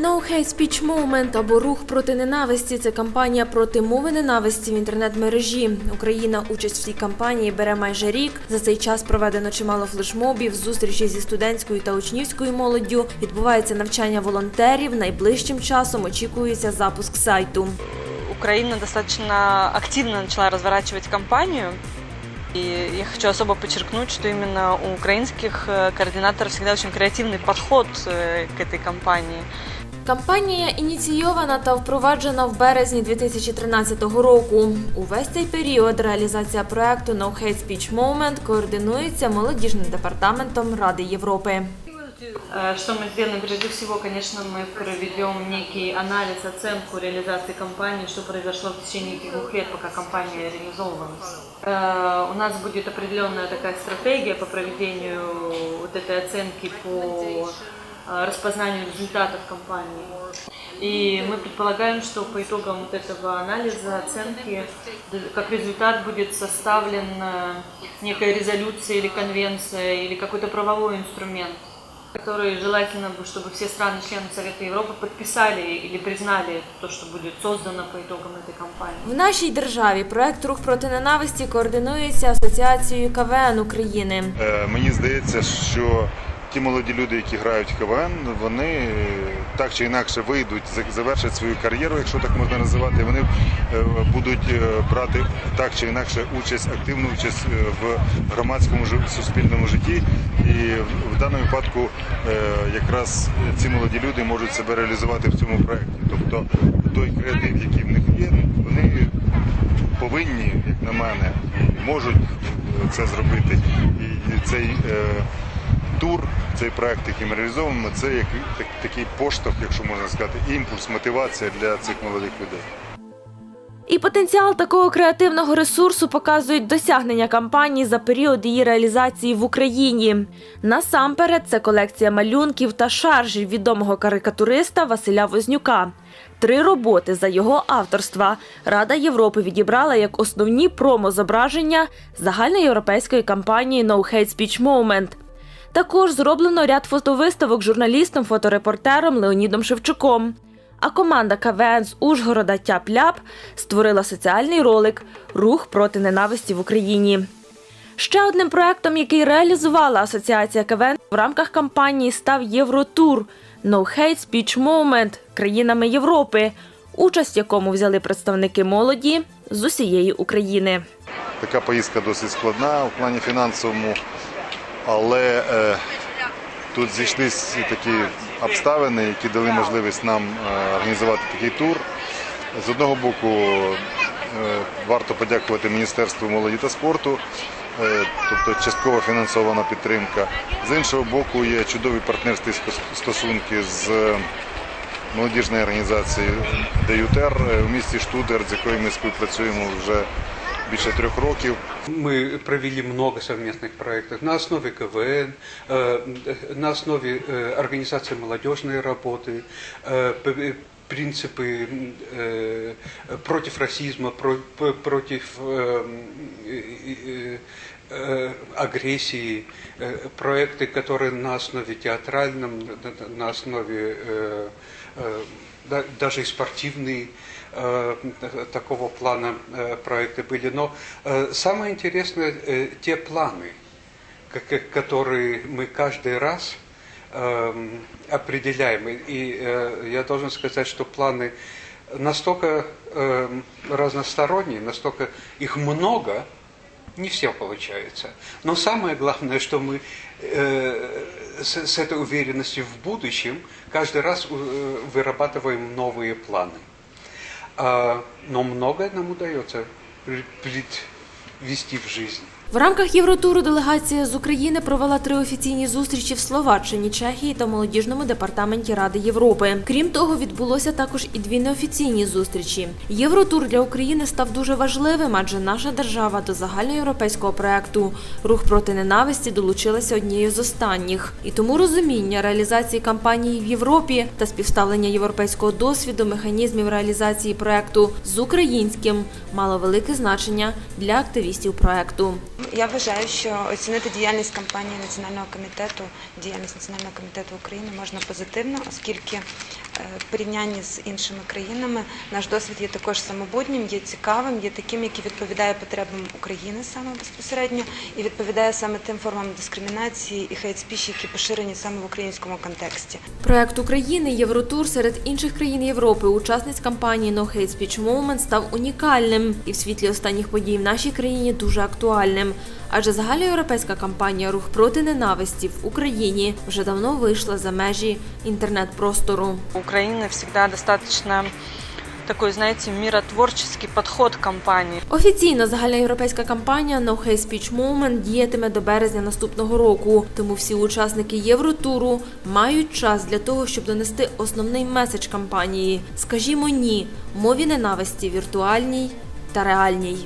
No Hate Speech Movement або рух проти ненависті це кампанія проти мови ненависті в інтернет-мережі. Україна участь в цій кампанії бере майже рік. За цей час проведено чимало флешмобів, зустрічей зі студентською та учнівською молоддю. Відбувається навчання волонтерів. Найближчим часом очікується запуск сайту. Украина достаточно активно начала разворачивать кампанию. И я хочу особо подчеркнуть, что именно у украинских э, координаторов всегда очень креативный подход э, к этой кампании. Кампанія ініційована та впроваджена в березні 2013 року. Увесь цей період реалізація проекту No Hate Speech Movement координується молодіжним департаментом Ради Європи. Э, Что мы сделаем? Прежде всего, конечно, мы проведем некий анализ, оценку реализации кампании, что произошло в течение этих двух лет, пока кампания реализовывалась. Э, У нас будет определенная такая стратегия по проведению вот этой оценки по э, распознанию результатов кампании. И мы предполагаем, что по итогам вот этого анализа, оценки, д- как результат будет составлен э, некая резолюция или конвенция или какой-то правовой инструмент, который желательно бы, чтобы все страны-члены Совета Европы подписали или признали то, что будет создано по итогам этой кампании. В нашій державі проект Рух проти ненависті координується Асоціацією КВН України. Е, Мені здається, що ті молоді люди, які грають в КВН, вони е, так чи інакше вийдуть, за- завершать свою кар'єру, якщо так можна називати. Вони е, будуть е, брати так чи інакше участь, активну участь в громадському суспільному житті. І в- даному випадку якраз ці молоді люди можуть себе реалізувати в цьому проєкті. Тобто той креатив, який в них є, вони повинні, як на мене, можуть це зробити. І цей тур, цей проект, який ми реалізовуємо, це як такий поштовх, якщо можна сказати, імпульс, мотивація для цих молодих людей. І потенціал такого креативного ресурсу показують досягнення кампанії за період її реалізації в Україні. Насамперед, це колекція малюнків та шаржів відомого карикатуриста Василя Вознюка. Три роботи за його авторства Рада Європи відібрала як основні промо-зображення загальноєвропейської кампанії No Hate Speech Movement. Також зроблено ряд фотовиставок журналістом, фоторепортером Леонідом Шевчуком. А команда КВН з Ужгорода Тяп-Ляп створила соціальний ролик Рух проти ненависті в Україні. Ще одним проектом, який реалізувала Асоціація КВН в рамках кампанії, став Євротур No Hate Speech Movement країнами Європи, участь в якому взяли представники молоді з усієї України. Така поїздка досить складна у плані фінансовому, але е, тут зійшлися такі обставини, які дали можливість нам е, організувати такий тур. З одного боку, е, варто подякувати Міністерству молоді та спорту, е, тобто частково фінансована підтримка. З іншого боку, є чудові партнерські стосунки з молодіжною організацією ДЮТЕР у місті Штутер, з якою ми співпрацюємо вже більше трьох років. Мы провели много совместных проектов на основе КВН, э, на основе э, организации молодежной работы, э, принципы э, против расизма, против агрессии, проекты, которые на основе театральном, на- основе да- даже и спортивные такого плана э, проекты были. Но э, самое интересное э, те планы, которые мы каждый раз эм, определяем. И э, я должен сказать, что планы настолько эм, разносторонние, настолько их много, не все получается. Но самое главное, что мы э, с, этой уверенностью в будущем каждый раз э, вырабатываем новые планы. Но многое нам удается предвести в жизнь. В рамках Євротуру делегація з України провела три офіційні зустрічі в Словаччині, Чехії та молодіжному департаменті Ради Європи. Крім того, відбулося також і дві неофіційні зустрічі. Євротур для України став дуже важливим, адже наша держава до загальноєвропейського проекту Рух проти ненависті долучилася однією з останніх. І тому розуміння реалізації кампанії в Європі та співставлення європейського досвіду механізмів реалізації проекту з українським мало велике значення для активістів проекту. Я вважаю, що оцінити діяльність кампанії Національного комітету, діяльність Національного комітету України можна позитивно, оскільки е, в порівнянні з іншими країнами. Наш досвід є також самобутнім, є цікавим, є таким, який відповідає потребам України саме безпосередньо і відповідає саме тим формам дискримінації і хейт-спіч, які поширені саме в українському контексті. Проект України Євротур серед інших країн Європи, учасниць кампанії No Hate Speech Movement став унікальним і в світлі останніх подій в нашій країні дуже актуальним. Адже загальноєвропейська кампанія Рух проти ненависті в Україні вже давно вийшла за межі інтернет-простору. У Украины всегда достаточно такой, знаете, миротворческий подход к компании. Офіційно загальноєвропейська кампанія No Hate Speech Movement діятиме до березня наступного року. Тому всі учасники Євротуру мають час для того, щоб донести основний меседж кампанії. Скажімо ні мові ненависті віртуальній та реальній.